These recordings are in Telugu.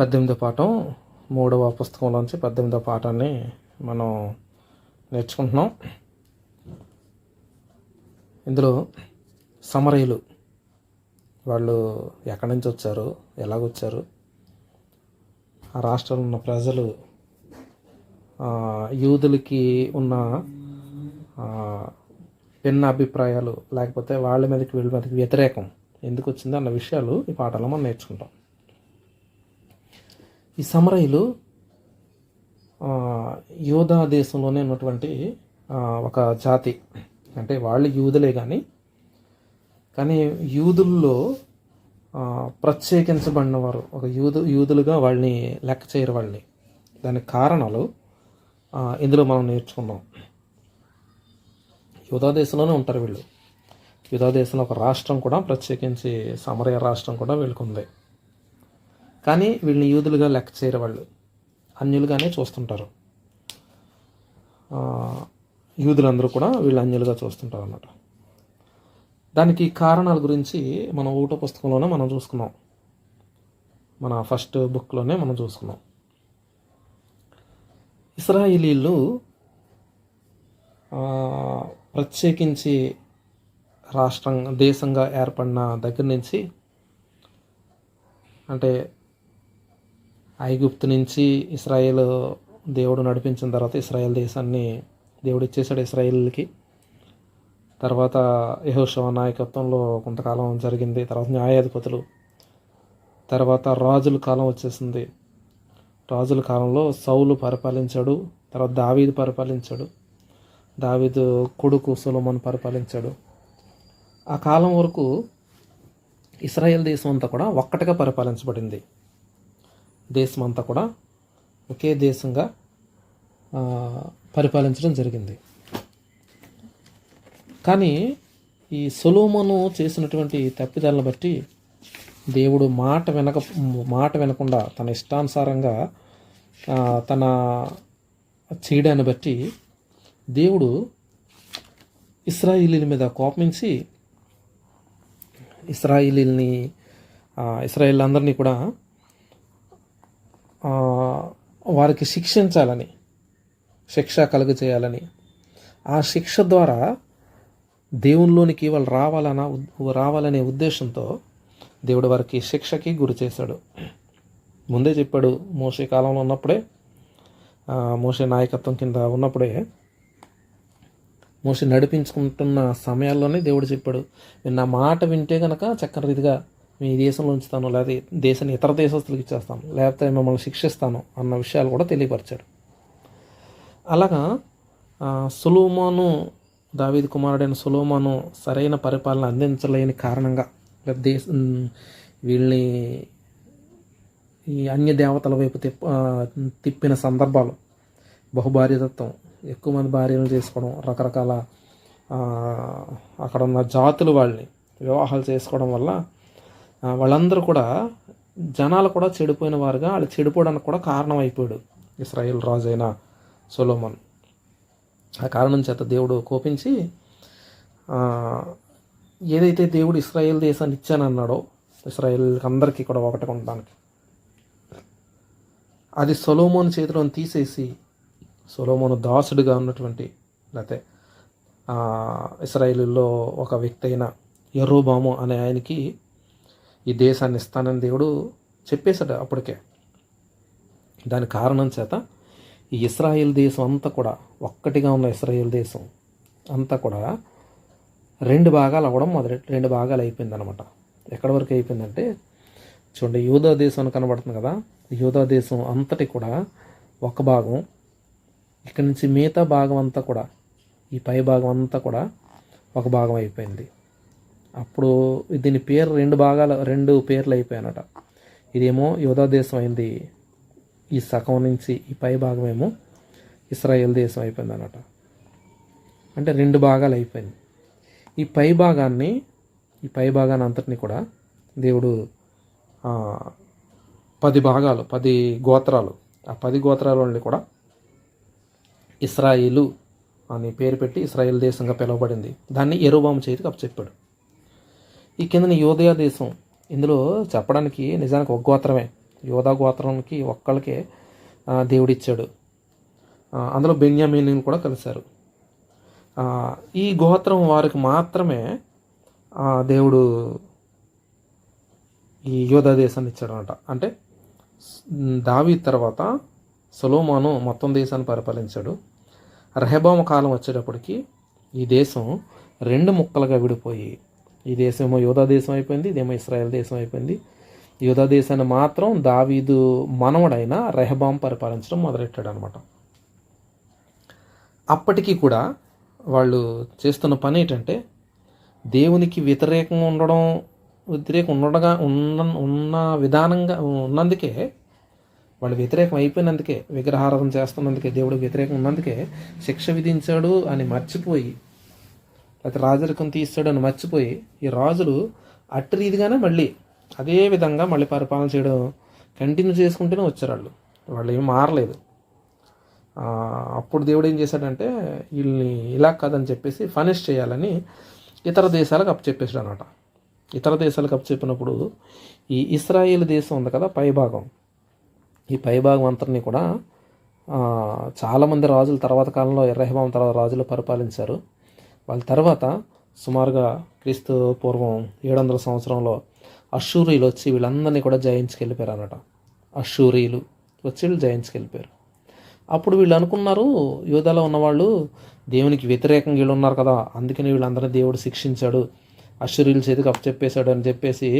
పద్దెనిమిదో పాఠం మూడవ పుస్తకంలోంచి పద్దెనిమిదో పాఠాన్ని మనం నేర్చుకుంటున్నాం. ఇందులో సమరయులు వాళ్ళు ఎక్కడి నుంచి వచ్చారు ఎలాగొచ్చారు ఆ రాష్ట్రంలో ఉన్న ప్రజలు యూదులకి ఉన్న భిన్న అభిప్రాయాలు లేకపోతే వాళ్ళ మీదకి వీళ్ళ మీదకి వ్యతిరేకం ఎందుకు వచ్చింది అన్న విషయాలు ఈ పాఠంలో మనం నేర్చుకుంటాం. ఈ సమరయులు యూదా యోధా దేశంలోనే ఉన్నటువంటి ఒక జాతి. అంటే వాళ్ళు యూదులే కానీ కానీ యూదుల్లో ప్రత్యేకించబడిన వారు ఒక యూదు యూదులుగా వాళ్ళని లెక్క చేయరు వాళ్ళని. దానికి కారణాలు ఇందులో మనం నేర్చుకున్నాం యూదా దేశంలోనే ఉంటారు వీళ్ళు. యూదా దేశంలో ఒక రాష్ట్రం కూడా ప్రత్యేకించి సమరయ రాష్ట్రం కూడా వీళ్ళకి ఉంది కానీ వీళ్ళని యూదులుగా లెక్క చేయరు వాళ్ళు అన్యులుగానే చూస్తుంటారు. యూదులందరూ కూడా వీళ్ళు అన్యులుగా చూస్తుంటారు అన్నమాట దానికి కారణాల గురించి మనం ఊట పుస్తకంలోనే మనం చూసుకున్నాం. మన ఫస్ట్ బుక్లోనే మనం చూసుకున్నాం. ఇస్రాయిలీలు ప్రత్యేకించి రాష్ట్రం దేశంగా ఏర్పడిన దగ్గర నుంచి అంటే ఐగుప్తు నుంచి ఇస్రాయేల్ దేవుడు నడిపించిన తర్వాత ఇస్రాయేల్ దేశాన్ని దేవుడు ఇచ్చేసాడు ఇస్రాయేల్కి. తర్వాత యహోషవ నాయకత్వంలో కొంతకాలం జరిగింది తర్వాత న్యాయాధిపతులు తర్వాత రాజుల కాలం వచ్చేసింది. రాజుల కాలంలో సౌలు పరిపాలించాడు తర్వాత దావీదు పరిపాలించాడు దావీదు కొడుకు సులోమన్ పరిపాలించాడు. ఆ కాలం వరకు ఇస్రాయేల్ దేశం అంతా కూడా ఒక్కటిగా పరిపాలించబడింది. దేశం అంతా కూడా ఒకే దేశంగా పరిపాలించడం జరిగింది. కానీ ఈ సొలోమోను చేసినటువంటి తప్పిదాలను బట్టి దేవుడు మాట వినక మాట వినకుండా తన ఇష్టానుసారంగా తన చేయడాన్ని బట్టి దేవుడు ఇస్రాయిలీల మీద కోపమించి ఇస్రాయిలీల్ని ఇస్రాయిల్ అందరినీ కూడా వారికి శిక్షించాలని శిక్ష కలుగ చేయాలని ఆ శిక్ష ద్వారా దేవునిలోనికి వాళ్ళు రావాలన్న రావాలనే ఉద్దేశంతో దేవుడు వారికి శిక్షకి గురి చేశాడు. ముందే చెప్పాడు మోసే కాలంలో ఉన్నప్పుడే మోసే నాయకత్వం కింద ఉన్నప్పుడే మోసే నడిపించుకుంటున్న సమయాల్లోనే దేవుడు చెప్పాడు నా మాట వింటే కనుక చక్కని రీతిగా మీ దేశంలో ఉంచుతాను లేకపోతే దేశాన్ని ఇతర దేశస్తులకు ఇచ్చేస్తాను లేకపోతే మిమ్మల్ని శిక్షిస్తాను అన్న విషయాలు కూడా తెలియపరిచాడు. అలాగా సులోమాను దావీద్ కుమారుడైన సులోమాను సరైన పరిపాలన అందించలేని కారణంగా దేశ వీళ్ళని ఈ అన్య దేవతల వైపు తిప్ప తిప్పిన సందర్భాలు బహుభార్యతత్వం ఎక్కువ మంది భార్యలు చేసుకోవడం రకరకాల అక్కడ ఉన్న జాతులు వాళ్ళని వివాహాలు చేసుకోవడం వల్ల వాళ్ళందరూ కూడా జనాలు కూడా చెడిపోయిన వారుగా వాళ్ళు చెడిపోవడానికి కూడా కారణం అయిపోయాడు ఇస్రాయేల్ రాజు అయిన సొలోమన్. ఆ కారణం చేత దేవుడు కోపించి ఏదైతే దేవుడు ఇస్రాయేల్ దేశాన్ని ఇచ్చానన్నాడో ఇస్రాయేల్ అందరికీ కూడా ఒకటి ఉండడానికి. అది సొలోమోన్ చేతిలో తీసేసి సొలోమోను దాసుడిగా ఉన్నటువంటి లేకపోతే ఇస్రాయేల్లో ఒక వ్యక్తి అయిన ఎర్రోబాము అనే ఆయనకి ఈ దేశాన్ని ఇస్తానని దేవుడు చెప్పేశాడు అప్పటికే. దాని కారణం చేత ఈ ఇస్రాయేల్ దేశం అంతా కూడా ఒక్కటిగా ఉన్న ఇస్రాయేల్ దేశం అంతా కూడా రెండు భాగాలు అవ్వడం మొదలెట్ రెండు భాగాలు అయిపోయింది అనమాట ఎక్కడి వరకు అయిపోయిందంటే చూడండి యూదా దేశం అని కనబడుతుంది కదా యూదా దేశం అంతటి కూడా ఒక భాగం ఇక్కడి నుంచి మిగతా భాగం అంతా కూడా ఈ పై భాగం అంతా కూడా ఒక భాగం అయిపోయింది. అప్పుడు దీని పేరు రెండు భాగాలు రెండు పేర్లు అయిపోయానట ఇదేమో యోధా దేశం అయింది ఈ సగం నుంచి ఈ పై భాగం ఏమో ఇస్రాయేల్ దేశం అయిపోయింది అనమాట అంటే రెండు భాగాలు అయిపోయింది. ఈ పై భాగాన్ని ఈ పై భాగాన్ని అంతటిని కూడా దేవుడు పది భాగాలు పది గోత్రాలు ఆ పది గోత్రాలని కూడా ఇస్రాయిలు అని పేరు పెట్టి ఇస్రాయిల్ దేశంగా పిలువబడింది. దాన్ని ఎరుబాము చేతికి అప్పచెప్పాడు. ఈ కిందన యోధయా దేశం. ఇందులో చెప్పడానికి నిజానికి ఒక గోత్రమే. యోధా గోత్రానికి ఒక్కళ్ళకే దేవుడిచ్చాడు. అందులో బెన్యామీని కూడా కలిశారు. ఈ గోత్రం వారికి మాత్రమే దేవుడు ఈ యోధా దేశాన్ని ఇచ్చాడనమాట అంటే దావి తర్వాత సొలోమాను మొత్తం దేశాన్ని పరిపాలించాడు. రెహబామ కాలం వచ్చేటప్పటికి ఈ దేశం రెండు ముక్కలుగా విడిపోయి ఈ దేశమేమో యోధా దేశం అయిపోయింది ఇదేమో ఇస్రాయల్ దేశం అయిపోయింది. యోధా దేశాన్ని మాత్రం దావీదు మనవడైన రెహబాం పరిపాలించడం మొదలెట్టాడు అనమాట అప్పటికి కూడా వాళ్ళు చేస్తున్న పని ఏంటంటే దేవునికి వ్యతిరేకంగా ఉండడం వ్యతిరేకం ఉండగా ఉన్న ఉన్న విధానంగా ఉన్నందుకే వాళ్ళు వ్యతిరేకం అయిపోయినందుకే విగ్రహారాధన చేస్తున్నందుకే దేవుడు వ్యతిరేకం ఉన్నందుకే శిక్ష విధించాడు అని మర్చిపోయి లేకపోతే రాజరికం తీస్తాడు అని మర్చిపోయి ఈ రాజులు అట్టి రీతిగానే మళ్ళీ అదే విధంగా మళ్ళీ పరిపాలన చేయడం కంటిన్యూ చేసుకుంటూనే వచ్చారు వాళ్ళు. వాళ్ళు ఏం మారలేదు. అప్పుడు దేవుడు ఏం చేశాడంటే వీళ్ళని ఇలా కాదని చెప్పేసి ఫనిష్ చేయాలని ఇతర దేశాలకు అప్పచెప్పేసాడు అనమాట ఇతర దేశాలకు అప్పచెప్పినప్పుడు ఈ ఇస్రాయేల్ దేశం ఉంది కదా పైభాగం. ఈ పైభాగం అంతటిని కూడా చాలామంది రాజుల తర్వాత కాలంలో ఎర్రహబాం తర్వాత రాజులు పరిపాలించారు. వాళ్ళ తర్వాత సుమారుగా క్రీస్తు పూర్వం ఏడు వందల సంవత్సరంలో అషూరియులు వచ్చి వీళ్ళందరినీ కూడా జయించుకెళ్ళిపోయారు అనమాట అషూరియులు వచ్చి వీళ్ళు జయించుకెళ్ళిపోయారు అప్పుడు వీళ్ళు అనుకున్నారు యూదాలో ఉన్నవాళ్ళు దేవునికి వ్యతిరేకంగా వీళ్ళు ఉన్నారు కదా అందుకని వీళ్ళందరినీ దేవుడు శిక్షించాడు అశ్వరీల చేతికి అప్పచెప్పేశాడు అని చెప్పేసి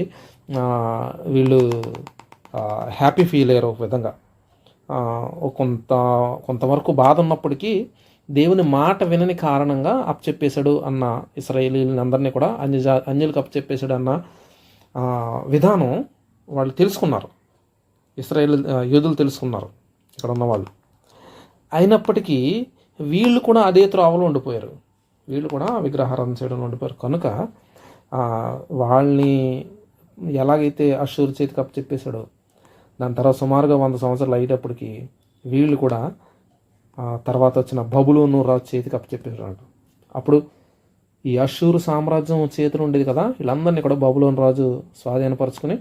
వీళ్ళు హ్యాపీ ఫీల్ అయ్యారు ఒక విధంగా. కొంత కొంతవరకు బాధ ఉన్నప్పటికీ దేవుని మాట వినని కారణంగా అప్పచెప్పేశాడు అన్న ఇస్రాయేలీలని అందరినీ కూడా అన్యజా అన్యులకు అప్పచెప్పేశాడు అన్న విధానం వాళ్ళు తెలుసుకున్నారు. ఇస్రాయేల్ యూదులు తెలుసుకున్నారు ఇక్కడ ఉన్న వాళ్ళు అయినప్పటికీ వీళ్ళు కూడా అదే త్రోవలో ఉండిపోయారు. వీళ్ళు కూడా విగ్రహారాధన చేయడంలో ఉండిపోయారు. కనుక వాళ్ళని ఎలాగైతే అషూర్ చేతికి అప్పచెప్పేశాడో దాని తర్వాత సుమారుగా వంద సంవత్సరాలు అయ్యేటప్పటికి వీళ్ళు కూడా తర్వాత వచ్చిన బబులోను రాజు చేతికి అప్పచెప్పేవాడు అప్పుడు ఈ అషూరు సామ్రాజ్యం చేతిలో ఉండేది కదా వీళ్ళందరినీ కూడా బబులోన్ రాజు స్వాధీనపరుచుకుని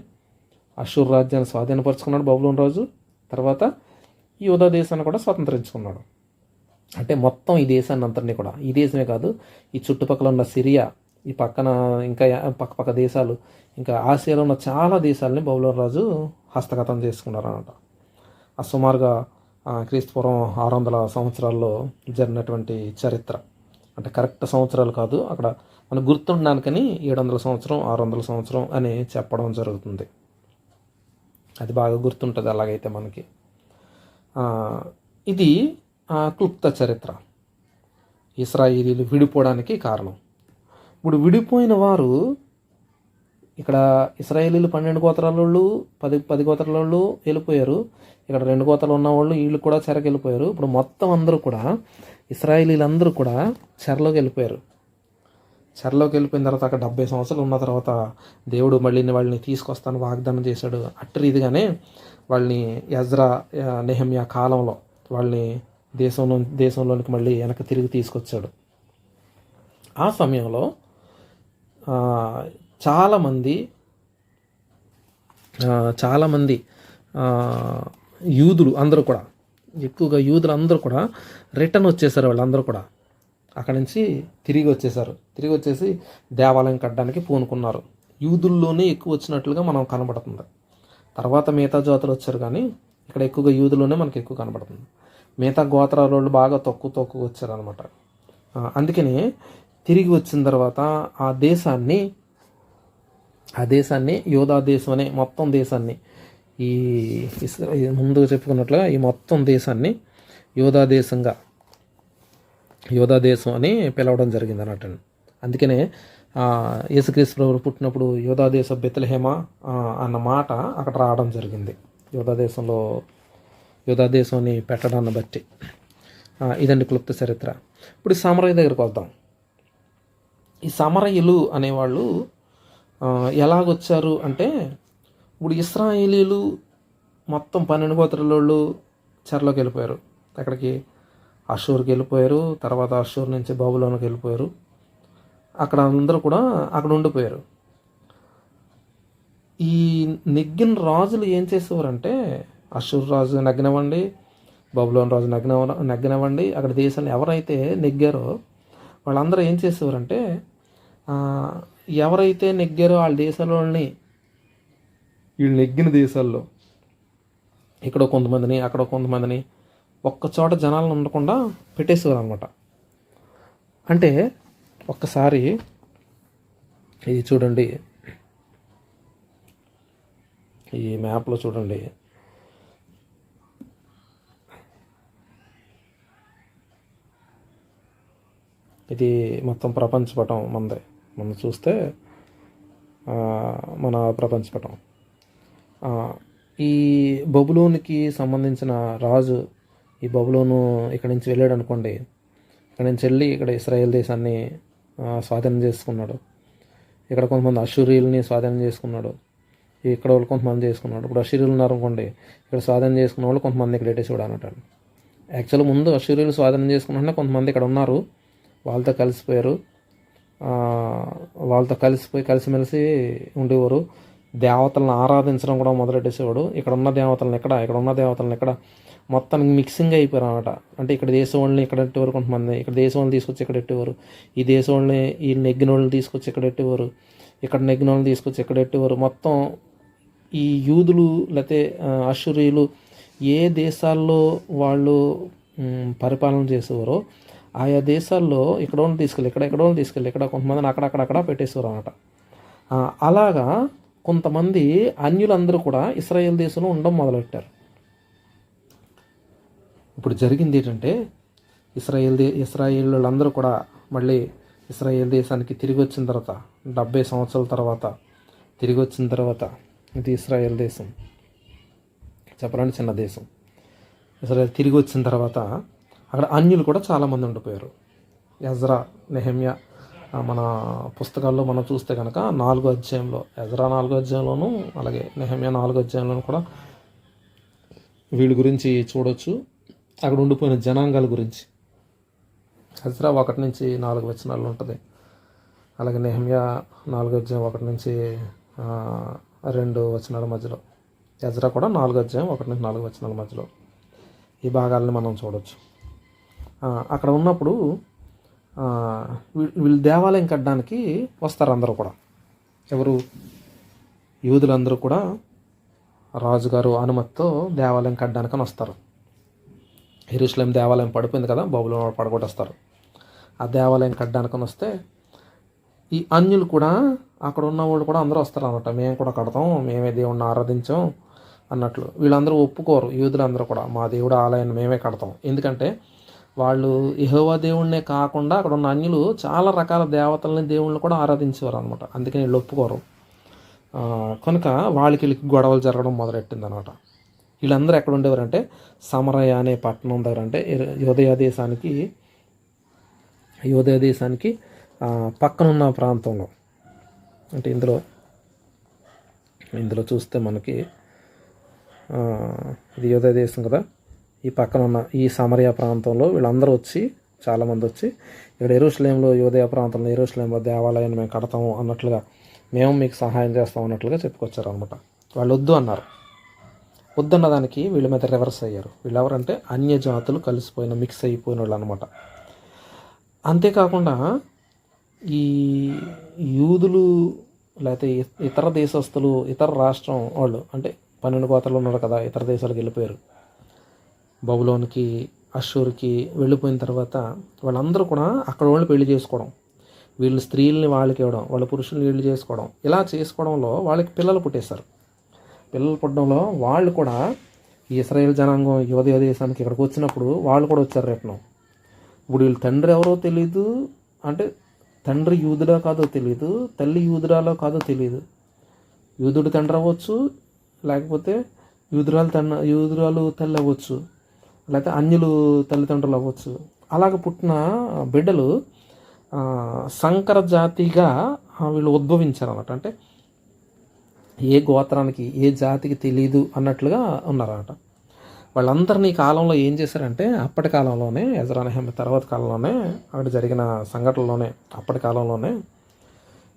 అషూర్ రాజ్యాన్ని స్వాధీనపరుచుకున్నాడు బబులోన్ రాజు. తర్వాత ఈ యోధా దేశాన్ని కూడా స్వతంత్రించుకున్నాడు. అంటే మొత్తం ఈ దేశాన్ని అంతటినీ కూడా. ఈ దేశమే కాదు ఈ చుట్టుపక్కల ఉన్న సిరియా ఈ పక్కన ఇంకా పక్క పక్క దేశాలు ఇంకా ఆసియాలో ఉన్న చాలా దేశాలని బబులోన్ రాజు హస్తగతం చేసుకున్నారు అనమాట ఆ సుమారుగా క్రీస్తుపూర్వం ఆరు వందల సంవత్సరాల్లో జరిగినటువంటి చరిత్ర. అంటే కరెక్ట్ సంవత్సరాలు కాదు అక్కడ మనం గుర్తుండడానికని ఏడు వందల సంవత్సరం ఆరు వందల సంవత్సరం అని చెప్పడం జరుగుతుంది. అది బాగా గుర్తుంటుంది అలాగైతే మనకి. ఇది క్లుప్త చరిత్ర. ఇస్రాయిలీలు విడిపోవడానికి కారణం. ఇప్పుడు విడిపోయిన వారు ఇక్కడ ఇస్రాయేలీలు పన్నెండు గోత్రాల వాళ్ళు పది పది గోత్రాల వాళ్ళు వెళ్ళిపోయారు. ఇక్కడ రెండు గోత్రాలు ఉన్న వాళ్ళు వీళ్ళు కూడా చెరకు వెళ్ళిపోయారు ఇప్పుడు మొత్తం అందరూ కూడా ఇస్రాయేలీలందరూ కూడా చెరలోకి వెళ్ళిపోయారు. చెరలోకి వెళ్ళిపోయిన తర్వాత అక్కడ డెబ్బై సంవత్సరాలు ఉన్న తర్వాత దేవుడు మళ్ళీ వాళ్ళని తీసుకొస్తాను వాగ్దానం చేశాడు అట్టి రీతిగానే వాళ్ళని యజ్రా ఆ, నెహమ్యా కాలంలో వాళ్ళని దేశంలో దేశంలోనికి మళ్ళీ వెనక్కి తిరిగి తీసుకొచ్చాడు. ఆ సమయంలో చాలామంది చాలామంది యూదులు అందరూ కూడా ఎక్కువగా యూదులు అందరూ కూడా రిటర్న్ వచ్చేసారు వాళ్ళందరూ కూడా. అక్కడి నుంచి తిరిగి వచ్చేసారు. తిరిగి వచ్చేసి దేవాలయం కట్టడానికి పూనుకున్నారు. యూదుల్లోనే ఎక్కువ వచ్చినట్లుగా మనం కనబడుతుంది. తర్వాత మిగతా జాతులు వచ్చారు కానీ ఇక్కడ ఎక్కువగా యూదులోనే మనకి ఎక్కువ కనబడుతుంది. మిగతా గోత్రాల వాళ్ళు బాగా తక్కువ తక్కువ వచ్చారు అనమాట అందుకని తిరిగి వచ్చిన తర్వాత ఆ దేశాన్ని ఆ దేశాన్ని యోధా దేశం అనే మొత్తం దేశాన్ని ఈ ఇస్రా- ముందు చెప్పుకున్నట్లుగా ఈ మొత్తం దేశాన్ని యోధా దేశంగా యోధా దేశం అని పిలవడం జరిగింది అన్నట్టు అందుకనే యేసుక్రీస్తు ప్రభు పుట్టినప్పుడు యోధా దేశ బెత్లహేమ అన్న మాట అక్కడ రావడం జరిగింది. యోధా దేశంలో యోధా దేశం అని పెట్టడాన్ని బట్టి. ఇదండి క్లుప్త చరిత్ర. ఇప్పుడు ఈ సమరయ్య దగ్గరికి వద్దాం. ఈ సమరయ్యలు అనేవాళ్ళు ఎలాగొచ్చారు అంటే ఇప్పుడు ఇస్రాయేలీలు మొత్తం పన్నెండు గోత్రాల వాళ్ళు చెరలోకి వెళ్ళిపోయారు అక్కడికి అషూర్కి వెళ్ళిపోయారు తర్వాత అషూర్ నుంచి బాబులోనికి వెళ్ళిపోయారు అక్కడ అందరూ కూడా అక్కడ ఉండిపోయారు. ఈ నెగ్గిన రాజులు ఏం చేసేవారంటే అశూర్ రాజు నగ్నవ్వండి బబులోన్ రాజు నగ్న నగ్నవ్వండి అక్కడ దేశాన్ని ఎవరైతే నెగ్గారో వాళ్ళందరూ ఏం చేసేవారంటే ఎవరైతే నెగ్గారో వాళ్ళ దేశాలని వీళ్ళు నెగ్గిన దేశాల్లో ఇక్కడ కొంతమందిని అక్కడ కొంతమందిని ఒక్క చోట జనాలను ఉండకుండా పెట్టేసేవారు అనమాట అంటే ఒక్కసారి ఇది చూడండి. ఈ మ్యాప్లో చూడండి. ఇది మొత్తం ప్రపంచ పటం మనది మనం చూస్తే మన ప్రపంచ పటం. ఈ బబులోనికి సంబంధించిన రాజు ఈ బబులోను ఇక్కడి నుంచి వెళ్ళాడు అనుకోండి. ఇక్కడ నుంచి వెళ్ళి ఇక్కడ ఇస్రాయేల్ దేశాన్ని స్వాధీనం చేసుకున్నాడు. ఇక్కడ కొంతమంది అషూరియుల్ని స్వాధీనం చేసుకున్నాడు. ఇక్కడ వాళ్ళు కొంతమంది చేసుకున్నాడు. ఇప్పుడు అషూరియులు ఉన్నారనుకోండి ఇక్కడ స్వాధీనం చేసుకున్న వాళ్ళు కొంతమంది ఇక్కడ పెట్టేసేవాడు అన్నట్టు యాక్చువల్ ముందు అషూరియులు స్వాధీనం చేసుకున్న కొంతమంది ఇక్కడ ఉన్నారు. వాళ్ళతో కలిసిపోయారు. వాళ్ళతో కలిసిపోయి కలిసిమెలిసి ఉండేవారు. దేవతలను ఆరాధించడం కూడా మొదలెట్టేసేవాడు. ఇక్కడ ఉన్న దేవతలను ఎక్కడ ఇక్కడ ఉన్న దేవతలను ఎక్కడ. మొత్తానికి మిక్సింగ్ అయిపోయారు అనమాట అంటే ఇక్కడ దేశం వాళ్ళని ఇక్కడ పెట్టేవారు కొంతమంది. ఇక్కడ దేశం వాళ్ళని తీసుకొచ్చి ఇక్కడ పెట్టేవారు ఈ దేశం వాళ్ళని ఈ నెగ్గిన వాళ్ళని తీసుకొచ్చి ఇక్కడ పెట్టేవారు ఇక్కడ నెగ్గిన వాళ్ళని తీసుకొచ్చి ఇక్కడ పెట్టేవారు మొత్తం ఈ యూదులు లేకపోతే అశ్వరీయులు ఏ దేశాల్లో వాళ్ళు పరిపాలన చేసేవారో ఆయా దేశాల్లో ఇక్కడ వాళ్ళని తీసుకెళ్ళి ఇక్కడ ఎక్కడ తీసుకెళ్ళి ఇక్కడ కొంతమందిని అక్కడక్కడ అక్కడ అనమాట అలాగా కొంతమంది అన్యులందరూ కూడా ఇస్రాయేల్ దేశంలో ఉండడం మొదలుపెట్టారు. ఇప్పుడు జరిగింది ఏంటంటే ఇస్రాయేల్ దే ఇస్రాయేల్ వాళ్ళందరూ కూడా మళ్ళీ ఇస్రాయేల్ దేశానికి తిరిగి వచ్చిన తర్వాత డెబ్బై సంవత్సరాల తర్వాత తిరిగి వచ్చిన తర్వాత ఇది ఇస్రాయేల్ దేశం. చెప్పడానికి చిన్న దేశం. ఇస్రాయేల్ తిరిగి వచ్చిన తర్వాత అక్కడ అన్యులు కూడా చాలామంది ఉండిపోయారు. ఎజ్రా నెహమ్య మన పుస్తకాల్లో మనం చూస్తే కనుక నాలుగో అధ్యాయంలో ఎజ్రా నాలుగో అధ్యాయంలోను అలాగే నెహమ్య నాలుగో అధ్యాయంలోను కూడా వీళ్ళ గురించి చూడొచ్చు. అక్కడ ఉండిపోయిన జనాంగాల గురించి. హజ్రా ఒకటి నుంచి నాలుగు వచనాలు ఉంటుంది. అలాగే నెహమ్య నాలుగో అధ్యాయం ఒకటి నుంచి రెండు వచనాల మధ్యలో. ఎజ్రా కూడా నాలుగు అధ్యాయం ఒకటి నుంచి నాలుగు వచనాల మధ్యలో. ఈ భాగాలను మనం చూడొచ్చు. అక్కడ ఉన్నప్పుడు వీళ్ళు దేవాలయం కట్టడానికి వస్తారు అందరూ కూడా. ఎవరు? యూదులందరూ కూడా రాజుగారు అనుమతితో దేవాలయం కట్టడానికని వస్తారు. ఎరుసలేం దేవాలయం పడిపోయింది కదా బాబులో పడగొట్టేస్తారు. ఆ దేవాలయం కట్టడానికని వస్తే ఈ అన్యులు కూడా అక్కడ ఉన్న వాళ్ళు కూడా అందరూ వస్తారు అనమాట మేము కూడా కడతాం మేమే దేవుణ్ణి ఆరాధించాం అన్నట్లు. వీళ్ళందరూ ఒప్పుకోరు యూదులందరూ కూడా. మా దేవుడు ఆలయాన్ని మేమే కడతాం. ఎందుకంటే వాళ్ళు యహోవా దేవుణ్ణే కాకుండా అక్కడ ఉన్న అన్యులు చాలా రకాల దేవతల్ని దేవుళ్ళని కూడా ఆరాధించేవారు అనమాట అందుకని వీళ్ళు ఒప్పుకోరు. కనుక వాళ్ళకి వీళ్ళకి గొడవలు జరగడం మొదలెట్టింది అనమాట వీళ్ళందరూ ఎక్కడ ఉండేవారంటే సమరయ అనే పట్టణం దగ్గర అంటే యోదయ దేశానికి యోదయ దేశానికి పక్కనున్న ప్రాంతంలో. అంటే ఇందులో ఇందులో చూస్తే మనకి ఇది యోదయ దేశం కదా? ఈ పక్కన ఉన్న ఈ సమరయ ప్రాంతంలో వీళ్ళందరూ వచ్చి చాలామంది వచ్చి ఇక్కడ ఎరుసలేంలో యోదయ ప్రాంతంలో ఎరుసలేంలో దేవాలయాన్ని మేము కడతాము అన్నట్లుగా మేము మీకు సహాయం చేస్తాం అన్నట్లుగా చెప్పుకొచ్చారు అనమాట వాళ్ళు వద్దు అన్నారు. వద్దన్న దానికి వీళ్ళ మీద రివర్స్ అయ్యారు. వీళ్ళు ఎవరంటే అన్య జాతులు కలిసిపోయిన మిక్స్ అయిపోయిన వాళ్ళు అనమాట అంతేకాకుండా ఈ యూదులు లేకపోతే ఇతర దేశస్తులు ఇతర రాష్ట్రం వాళ్ళు అంటే పన్నెండు గోత్రాలు ఉన్నారు కదా ఇతర దేశాలకు వెళ్ళిపోయారు. బబులోనికి అషూర్కి వెళ్ళిపోయిన తర్వాత వాళ్ళందరూ కూడా అక్కడ వాళ్ళు పెళ్ళి చేసుకోవడం. వీళ్ళు స్త్రీల్ని వాళ్ళకి ఇవ్వడం వాళ్ళ పురుషుల్ని వీళ్ళు చేసుకోవడం. ఇలా చేసుకోవడంలో వాళ్ళకి పిల్లలు పుట్టేశారు. పిల్లలు పుట్టడంలో వాళ్ళు కూడా ఇస్రాయేల్ జనాంగం యువదయ దేశానికి ఇక్కడికి వచ్చినప్పుడు వాళ్ళు కూడా వచ్చారు రేపనం ఇప్పుడు వీళ్ళ తండ్రి ఎవరో తెలియదు అంటే తండ్రి యూదుడా కాదో తెలియదు తల్లి యూదురాలో కాదో తెలియదు యూదుడు తండ్రి అవ్వచ్చు లేకపోతే యూదురాలు తన యూదురాలు తల్లి అవ్వచ్చు. లేకపోతే అన్యులు తల్లిదండ్రులు అవ్వచ్చు. అలాగ పుట్టిన బిడ్డలు సంకర జాతిగా వీళ్ళు ఉద్భవించారు అన్నమాట అంటే ఏ గోత్రానికి ఏ జాతికి తెలియదు అన్నట్లుగా ఉన్నారన్నమాట. వాళ్ళందరినీ ఈ కాలంలో ఏం చేశారంటే అప్పటి కాలంలోనే ఎజరానహెమ్ తర్వాత కాలంలోనే అక్కడ జరిగిన సంఘటనలోనే అప్పటి కాలంలోనే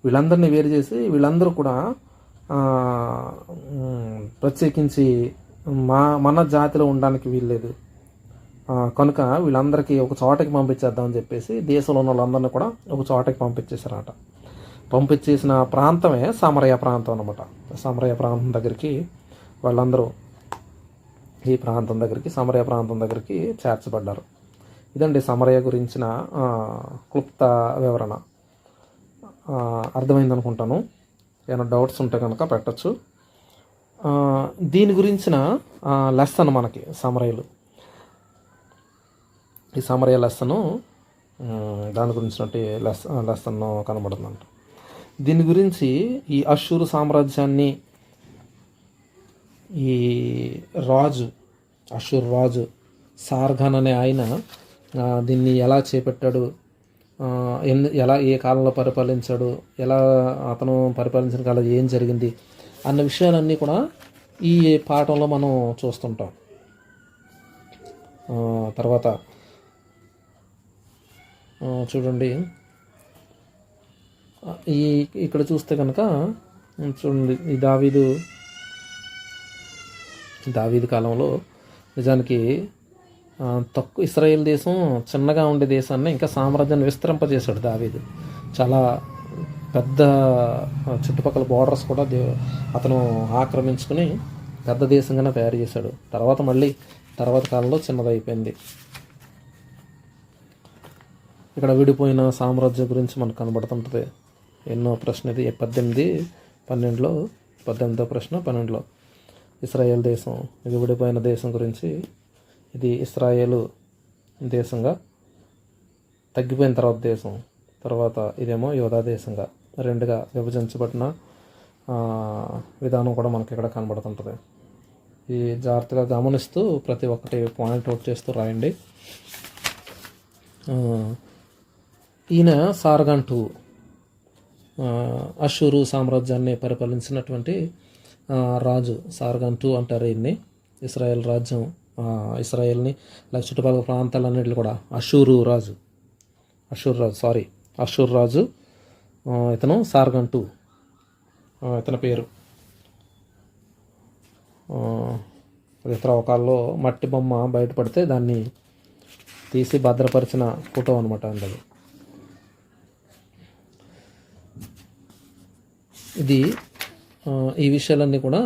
వీళ్ళందరినీ వేరు చేసి వీళ్ళందరూ కూడా ప్రత్యేకించి మా మన జాతిలో ఉండడానికి వీల్లేదు. కనుక వీళ్ళందరికీ ఒక చోటకి పంపించేద్దామని చెప్పేసి దేశంలో ఉన్న వాళ్ళందరినీ కూడా ఒక చోటకి పంపించేశారట. పంపించేసిన ప్రాంతమే సమరయ ప్రాంతం అనమాట సమరయ ప్రాంతం దగ్గరికి వాళ్ళందరూ ఈ ప్రాంతం దగ్గరికి సమరయ ప్రాంతం దగ్గరికి చేర్చబడ్డారు. ఇదండి సమరయ గురించిన క్లుప్త వివరణ. అర్థమైంది అనుకుంటాను. ఏమైనా డౌట్స్ ఉంటే కనుక పెట్టచ్చు. దీని గురించిన లెసన్ మనకి సమరయలు. ఈ సమరయ లెసను దాని గురించినట్టు లెస్ లెసన్ కనబడుతుందంట. దీని గురించి ఈ అషూరు సామ్రాజ్యాన్ని ఈ రాజు అషూర్ రాజు సార్ఘన్ అనే ఆయన దీన్ని ఎలా చేపట్టాడు ఎందు ఎన్ని ఎలా ఏ కాలంలో పరిపాలించాడు ఎలా అతను పరిపాలించిన కాలం ఏం జరిగింది అన్న విషయాలన్నీ కూడా ఈ పాఠంలో మనం చూస్తుంటాం. తర్వాత చూడండి. ఈ ఇక్కడ చూస్తే కనుక చూడండి ఈ దావీదు దావీదు కాలంలో నిజానికి తక్కువ ఇస్రాయేల్ దేశం చిన్నగా ఉండే దేశాన్ని ఇంకా సామ్రాజ్యాన్ని విస్తరింపజేశాడు దావీదు. చాలా పెద్ద చుట్టుపక్కల బోర్డర్స్ కూడా అతను ఆక్రమించుకుని పెద్ద దేశంగానే తయారు చేశాడు. తర్వాత మళ్ళీ తర్వాత కాలంలో చిన్నదైపోయింది. ఇక్కడ విడిపోయిన సామ్రాజ్యం గురించి మనకు కనబడుతుంటుంది. ఎన్నో ప్రశ్న ఇది. పద్దెనిమిది? పన్నెండులో పద్దెనిమిదో ప్రశ్న పన్నెండులో. ఇస్రాయేల్ దేశం ఇది విడిపోయిన దేశం గురించి ఇది ఇస్రాయేలు దేశంగా తగ్గిపోయిన తర్వాత దేశం తర్వాత ఇదేమో యోధా దేశంగా. రెండుగా విభజించబడిన విధానం కూడా మనకి ఇక్కడ కనబడుతుంటుంది. ఈ జాగ్రత్తగా గమనిస్తూ ప్రతి ఒక్కటి పాయింట్ అవుట్ చేస్తూ రాయండి. ఈయన సార్గంటు అశూరు అషూరు సామ్రాజ్యాన్ని పరిపాలించినటువంటి రాజు సార్గంటు అంటారు ఈయన్ని. ఇస్రాయెల్ రాజ్యం ఇస్రాయెల్ని ఇస్రాయేల్ని లేక చుట్టుపక్కల ప్రాంతాలన్నింటిలో కూడా అషూరు రాజు అషూర్ రాజు సారీ అషూర్ రాజు ఇతను సార్గంటు ఇతని పేరు. ఆ, అది త్రవ్వకాల్లో మట్టి బొమ్మ బయటపడితే దాన్ని తీసి భద్రపరిచిన ఫోటో అనమాట అండి ఇది ఈ విషయాలన్నీ కూడా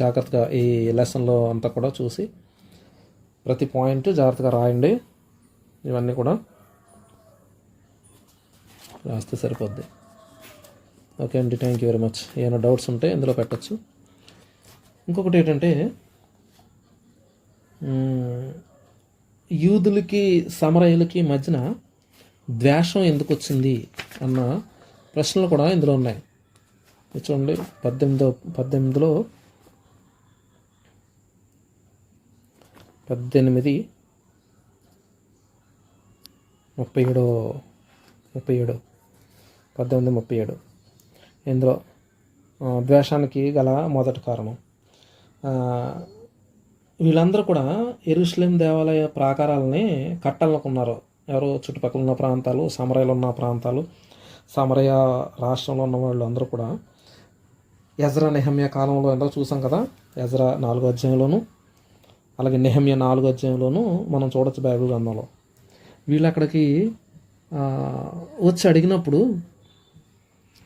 జాగ్రత్తగా ఈ లెసన్లో అంతా కూడా చూసి ప్రతి పాయింట్ జాగ్రత్తగా రాయండి. ఇవన్నీ కూడా రాస్తే సరిపోద్ది. ఓకే అండి థ్యాంక్ యూ వెరీ మచ్ ఏమైనా డౌట్స్ ఉంటే ఇందులో పెట్టచ్చు. ఇంకొకటి ఏంటంటే యూదులకి సమరయులకి మధ్యన ద్వేషం ఎందుకు వచ్చింది అన్న ప్రశ్నలు కూడా ఇందులో ఉన్నాయి. చూడండి పద్దెనిమిదో పద్దెనిమిదిలో పద్దెనిమిది ముప్పై ఏడో ముప్పై ఏడు పద్దెనిమిది ముప్పై ఏడు. ఇందులో ద్వేషానికి గల మొదటి కారణం. వీళ్ళందరూ కూడా ఎరుషలేం దేవాలయ ప్రాకారాలని కట్టాలనుకున్నారు. ఎవరో చుట్టుపక్కల ఉన్న ప్రాంతాలు సమరయలు ఉన్న ప్రాంతాలు సమరయ రాష్ట్రంలో ఉన్న వాళ్ళు అందరూ కూడా ఎజ్రా నెహమ్య కాలంలో ఎంతో చూసాం కదా ఎజ్రా నాలుగో అధ్యాయంలోను అలాగే నెహమ్య నాలుగో అధ్యాయంలోను మనం చూడొచ్చు బైబిల్ గ్రంథంలో. వీళ్ళు అక్కడికి వచ్చి అడిగినప్పుడు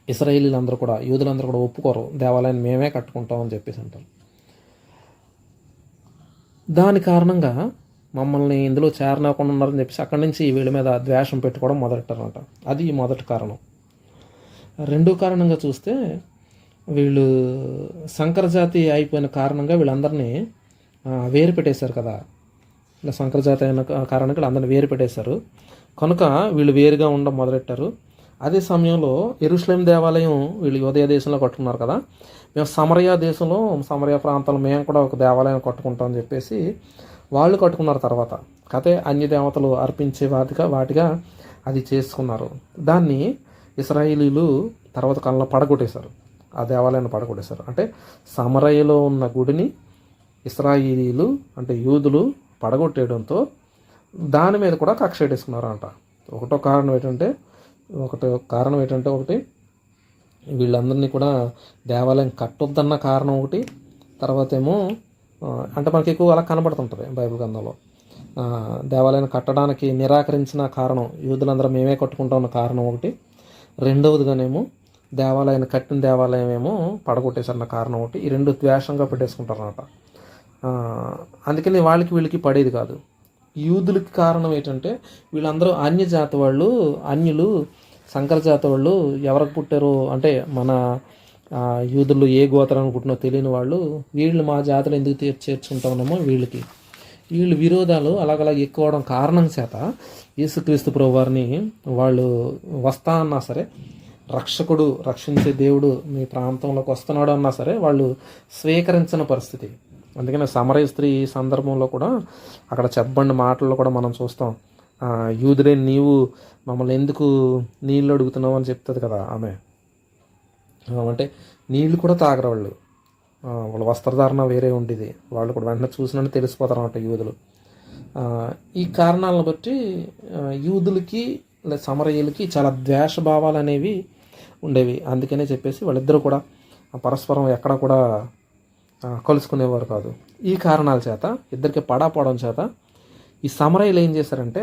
ఇస్రాయేలీలందరూ కూడా యూదులందరూ కూడా ఒప్పుకోరు దేవాలయాన్ని మేమే కట్టుకుంటాం అని చెప్పేసి అంటారు. దాని కారణంగా మమ్మల్ని ఇందులో చేరనివ్వకుండా ఉన్నారని చెప్పేసి అక్కడి నుంచి వీళ్ళ మీద ద్వేషం పెట్టుకోవడం మొదలెట్టారనమాట అది మొదటి కారణం. రెండో కారణంగా చూస్తే వీళ్ళు సంకరజాతి అయిపోయిన కారణంగా వీళ్ళందరినీ వేరు పెట్టేశారు కదా. ఇలా సంకరజాతి అయిన కారణంగా వీళ్ళందరినీ వేరు పెట్టేశారు. కనుక వీళ్ళు వేరుగా ఉండడం మొదలెట్టారు. అదే సమయంలో ఎరుస్లేం దేవాలయం వీళ్ళు యోదయ దేశంలో కట్టుకున్నారు కదా. మేము సమరయ దేశంలో సమరయ ప్రాంతంలో మేము కూడా ఒక దేవాలయం కట్టుకుంటాం అని చెప్పేసి వాళ్ళు కట్టుకున్నారు తర్వాత. కథే అన్య దేవతలు అర్పించే వాటిగా వాటిగా అది చేసుకున్నారు. దాన్ని ఇస్రాయిలీలు తర్వాత కాలంలో పడగొట్టేశారు. ఆ దేవాలయాన్ని పడగొట్టేశారు. అంటే సమరయ్యలో ఉన్న గుడిని ఇస్రాయిలీలు అంటే యూదులు పడగొట్టేయడంతో దాని మీద కూడా కక్ష పెట్టేసుకున్నారు ఒకటో కారణం ఏంటంటే ఒకటో కారణం ఏంటంటే ఒకటి వీళ్ళందరినీ కూడా దేవాలయం కట్టొద్దన్న కారణం ఒకటి తర్వాత ఏమో అంటే మనకి ఎక్కువ అలా కనబడుతుంటుంది బైబిల్ గ్రంథంలో. దేవాలయం దేవాలయాన్ని కట్టడానికి నిరాకరించిన కారణం యూదులందరూ మేమే కట్టుకుంటామన్న కారణం ఒకటి. రెండవదిగానేమో దేవాలయాన్ని కట్టిన దేవాలయం ఏమో పడగొట్టేసన్న కారణం ఒకటి. ఈ రెండు ద్వేషంగా పెట్టేసుకుంటారనమాట అందుకని వాళ్ళకి వీళ్ళకి పడేది కాదు. యూదులకి కారణం ఏంటంటే వీళ్ళందరూ అన్యజాతి వాళ్ళు అన్యులు సంకర జాతి వాళ్ళు ఎవరికి పుట్టారో అంటే మన యూదులు ఏ గోత్రం అనుకుంటున్నో తెలియని వాళ్ళు వీళ్ళు మా జాతులు ఎందుకు తీర్ చేర్చుకుంటామేమో వీళ్ళకి. వీళ్ళు విరోధాలు అలాగలా ఎక్కువ అవడం కారణం చేత యేసుక్రీస్తు ప్రభు వారిని వాళ్ళు వస్తా అన్నా సరే రక్షకుడు రక్షించే దేవుడు మీ ప్రాంతంలోకి వస్తున్నాడు అన్నా సరే వాళ్ళు స్వీకరించిన పరిస్థితి. అందుకనే సమరయ స్త్రీ ఈ సందర్భంలో కూడా అక్కడ చెప్పండి మాటల్లో కూడా మనం చూస్తాం. ఆ, యూదుడే నీవు మమ్మల్ని ఎందుకు నీళ్ళు అడుగుతున్నావు అని చెప్తుంది కదా ఆమె. అంటే నీళ్ళు కూడా తాగరు వాళ్ళు. వాళ్ళ వస్త్రధారణ వేరే ఉండేది. వాళ్ళు కూడా వెంటనే చూసినట్టు తెలిసిపోతారు అన్నమాట యూదులు. ఈ కారణాలను బట్టి యూదులకి లేదా సమరయులకి చాలా ద్వేష భావాలు అనేవి ఉండేవి. అందుకనే చెప్పేసి వాళ్ళిద్దరూ కూడా పరస్పరం ఎక్కడ కూడా కలుసుకునేవారు కాదు. ఈ కారణాల చేత ఇద్దరికి పడాపోవడం చేత ఈ సమరయ్యలు ఏం చేశారంటే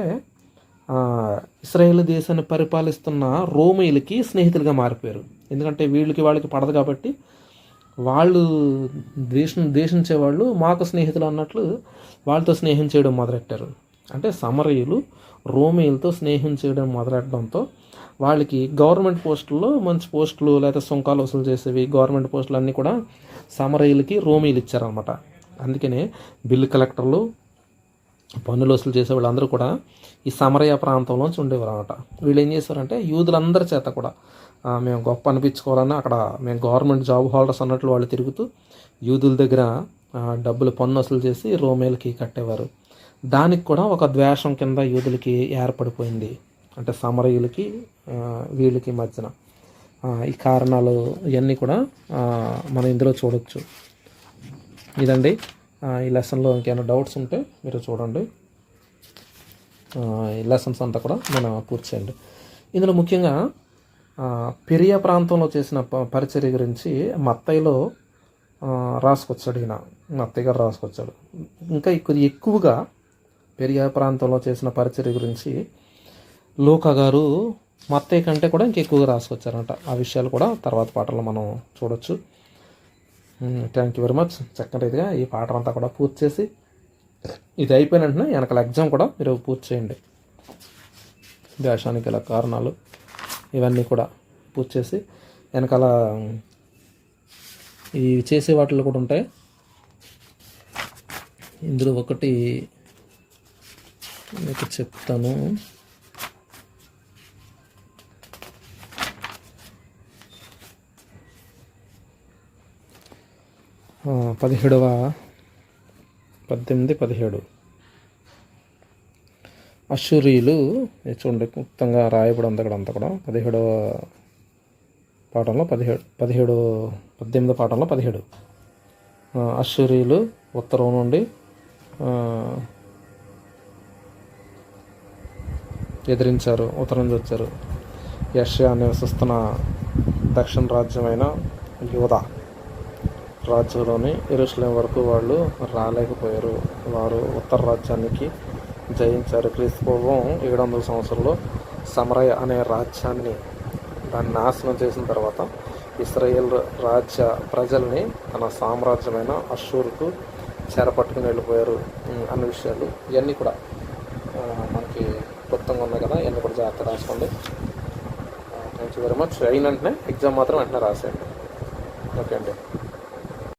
ఇస్రాయేల్ దేశాన్ని పరిపాలిస్తున్న రోమిలకి స్నేహితులుగా మారిపోయారు. ఎందుకంటే వీళ్ళకి వాళ్ళకి పడదు కాబట్టి వాళ్ళు దేశం దేశించే వాళ్ళు మాకు స్నేహితులు అన్నట్లు వాళ్ళతో స్నేహం చేయడం మొదలెట్టారు. అంటే సమరయులు రోమిలతో స్నేహం చేయడం మొదలెట్టడంతో వాళ్ళకి గవర్నమెంట్ పోస్టుల్లో మంచి పోస్టులు లేదా సుంకాలు వసూలు చేసేవి గవర్నమెంట్ పోస్టులు అన్నీ కూడా సమరయ్యలకి రోమీలు ఇచ్చారనమాట అందుకనే బిల్లు కలెక్టర్లు పన్నులు వసూలు చేసే వాళ్ళందరూ కూడా ఈ సమరయ్య ప్రాంతంలోంచి ఉండేవారు అనమాట వీళ్ళు ఏం చేశారంటే యూదులందరి చేత కూడా మేము గొప్ప అనిపించుకోవాలని అక్కడ మేము గవర్నమెంట్ జాబ్ హోల్డర్స్ అన్నట్లు వాళ్ళు తిరుగుతూ యూదుల దగ్గర డబ్బులు పన్ను వసూలు చేసి రోమేలకి కట్టేవారు. దానికి కూడా ఒక ద్వేషం కింద యూదులకి ఏర్పడిపోయింది. అంటే సమరయులకి వీళ్ళకి మధ్యన. ఈ కారణాలు ఇవన్నీ కూడా మనం ఇందులో చూడొచ్చు. ఇదండి. ఈ లెసన్లో ఇంకేమైనా డౌట్స్ ఉంటే మీరు చూడండి. ఈ లెసన్స్ అంతా కూడా మనం పూర్తి చేయండి. ఇందులో ముఖ్యంగా పెరియా ప్రాంతంలో చేసిన ప- పరిచర్య గురించి మత్తయ్యలో రాసుకొచ్చాడు ఈయన. మత్తయ్య గారు రాసుకొచ్చాడు. ఇంకా కొద్ది ఎక్కువగా పెరియా ప్రాంతంలో చేసిన పరిచర్య గురించి లోక గారు మత్తయ్య కంటే కూడా ఇంకా ఎక్కువగా రాసుకొచ్చారంట. ఆ విషయాలు కూడా తర్వాత పాటల్లో మనం చూడొచ్చు. థ్యాంక్ యూ వెరీ మచ్ చక్కని రీతిగా ఈ పాట అంతా కూడా పూర్తి చేసి ఇది అయిపోయిన వెంటనే వెనకాల ఎగ్జామ్ కూడా మీరు పూర్తి చేయండి. దేశానికి గల కారణాలు ఇవన్నీ కూడా పూర్తి చేసి వెనకాల ఈ చేసే వాటిలో కూడా ఉంటాయి. ఇందులో ఒకటి మీకు చెప్తాను. పదిహేడవ పద్దెనిమిది పదిహేడు. అశ్వరీయులు చూడండి క్లుప్తంగా రాయబడి ఉంది అక్కడ అంతా కూడా. పదిహేడవ పాఠంలో పదిహేడు పదిహేడు పద్దెనిమిదో పాఠంలో పదిహేడు. ఆ, అశ్వరీయులు ఉత్తరం నుండి ఎదిరించారు ఉత్తరం నుంచి వచ్చారు. యష్యా నివసిస్తున్న దక్షిణ రాజ్యమైన యోధా రాజ్యంలోని ఎరుసలేం వరకు వాళ్ళు రాలేకపోయారు. వారు ఉత్తర రాజ్యానికి జయించారు. క్రీస్తు పూర్వం ఏడు వందల సంవత్సరంలో సమరయ అనే రాజ్యాన్ని దాన్ని నాశనం చేసిన తర్వాత ఇస్రాయేల్ రాజ్య ప్రజల్ని తన సామ్రాజ్యమైన అషూర్కు చేరపట్టుకుని వెళ్ళిపోయారు అన్న విషయాలు. ఇవన్నీ కూడా మనకి క్లుప్తంగా ఉన్నాయి కదా ఇవన్నీ కూడా జాగ్రత్త రాసుకోండి. థ్యాంక్ యూ వెరీ మచ్ అయిన వెంటనే ఎగ్జామ్ మాత్రం వెంటనే రాసేయండి. ఓకే అండి.